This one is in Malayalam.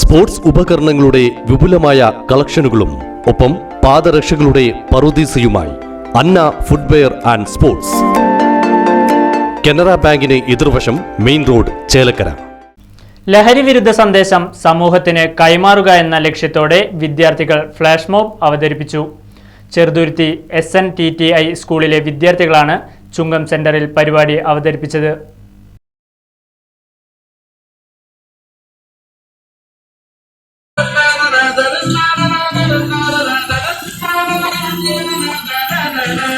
സ്പോർട്സ് ഉപകരണങ്ങളുടെ വിപുലമായ കളക്ഷനുകളും ഒപ്പം പാദരക്ഷകളുടെ പറുദീസയുമായി Anna footwear and sports. Canara ബാങ്കിന് എതിർവശം മെയിൻ റോഡ് ചേലക്കര. ലഹരി വിരുദ്ധ സന്ദേശം സമൂഹത്തിന് കൈമാറുക എന്ന ലക്ഷ്യത്തോടെ വിദ്യാർത്ഥികൾ ഫ്ലാഷ് മോബ് അവതരിപ്പിച്ചു. Cheruthuruthy S N T T I സ്കൂളിലെ വിദ്യാർത്ഥികളാണ് ചുങ്കം സെന്ററിൽ പരിപാടി അവതരിപ്പിച്ചത്. Amen.